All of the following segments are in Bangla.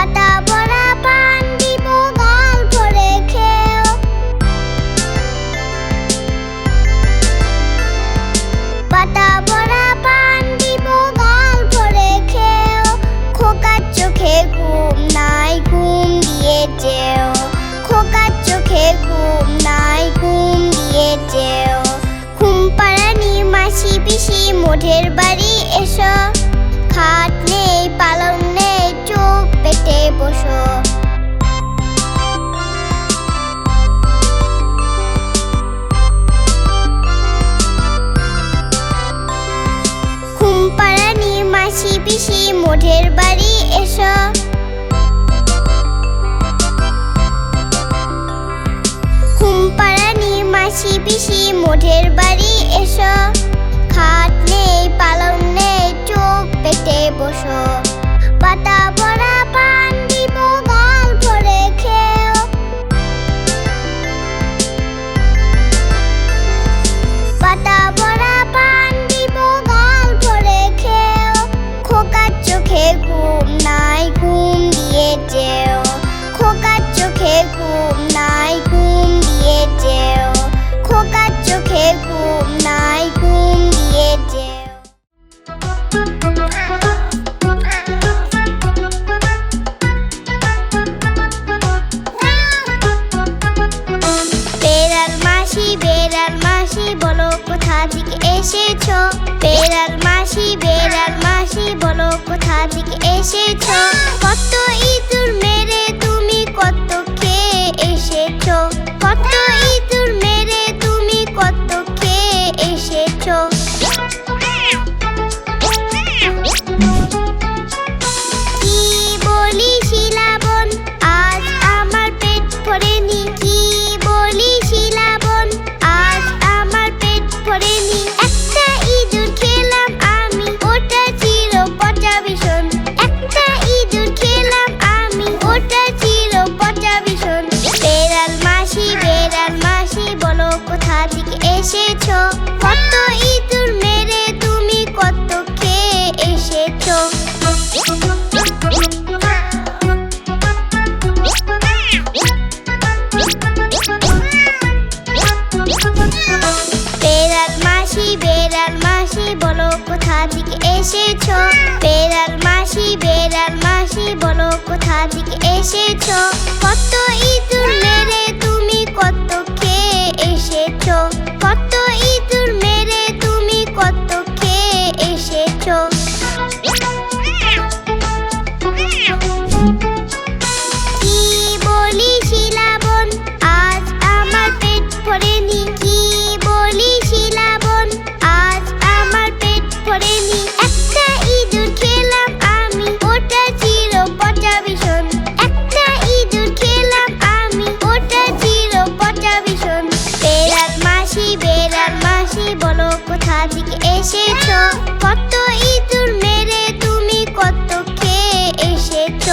পাতা ভরা পান পাতা ভরা চোখে ঘুম নাই, ঘুম দিয়ে ঘুম নাই, ঘুম দিয়ে মাসি পিসি মোঠের বাড়ি এসো। খাট নেই, পালং নেই চোখ পেটে বসো। ঘুম পাড়ানি মাসি পিসি, মোঢের বাড়ি এসো। ঘুম পাড়ানি মাসি পিসি, মোঢের বাড়ি এসো। খাট নেই, পালং নেই, চোখ পেটে বসো। পাতা ভরা থেকে এসেছ কত বেড়াল মাসি বলো কোথা থেকে এসেছ? কত ইঁদুর মেরে তুমি কত খেয়ে এসেছ? বলো কোথা থেকে এসেছ? কত ইঁদুর মেরে তুমি কত খেয়ে এসেছ?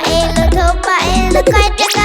little button, look right there.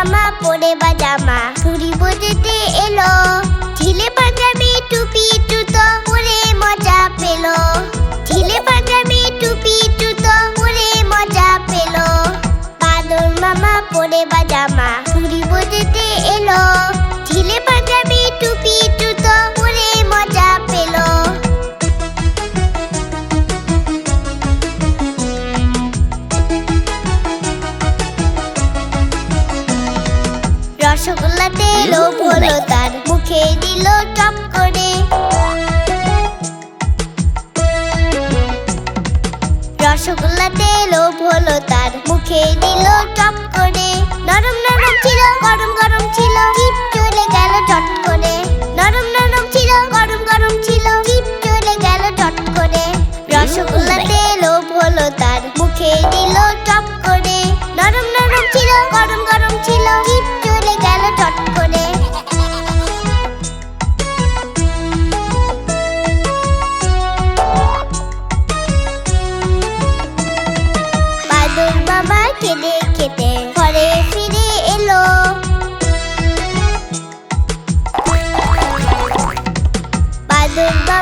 মামা পরে বা জামা। ঘুড়ি বোঝেতে এলো, ঢিলে পাঞ্জাবি টুপি জুতো পরে মজা পেল। ঢিলে পাঞ্জাবি টুপি জুতো পরে মজা পেল। বাদর মামা পরে বা জামা, ঘুড়ি বোঝেতে এলো। লোভ হলো তার মুখে দিল টপ করে। রসগোল্লাতে লোভ হলো তার মুখে দিল টপ করে। নরম নরম ছিল গরম গরম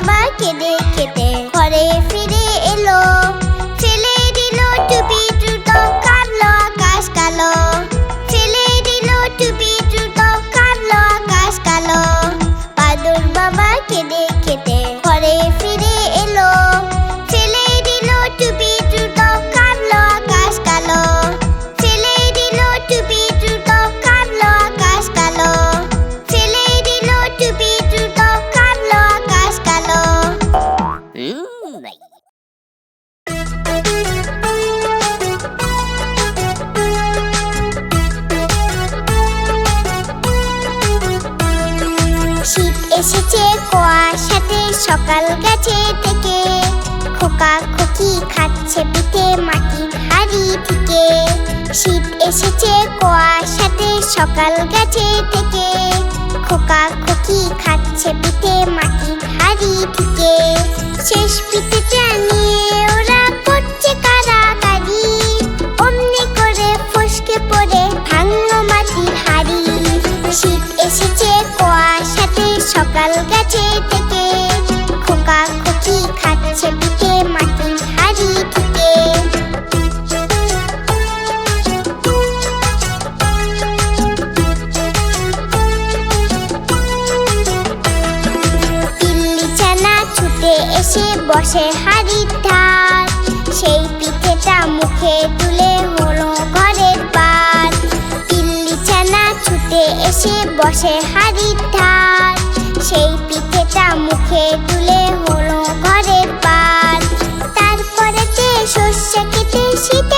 বাবা কেঁদে কেটে ঘরে ফিরে কুয়াশাতে সকাল গেছে থেকে। খোকা খুকি খাচ্ছে পিঠে মাটির হাড়ি থেকে শীত এসেছে কুয়াশাতে সকাল গেছে থেকে। খোকা খুকি খাচ্ছে পিঠে মাটির হাড়ি থেকে শেষ পিঠেটা নিয়ে ওরা সকাল গেছে থেকে, খোকা খোকি খাচ্ছে পিঠে মাটির হাড়ি থেকে দিল্লি ছানা ছুটে এসে বসে হাড়ির ধার। সেই পিঠেটা মুখে তুলে হলো ঘরের পার। দিল্লি ছানা ছুটে এসে বসে হাড়ির ধার। সেই পিঠেটা মুখে তুলে হলো ঘরের পাশ তারপরে শস্য কেটে শীতের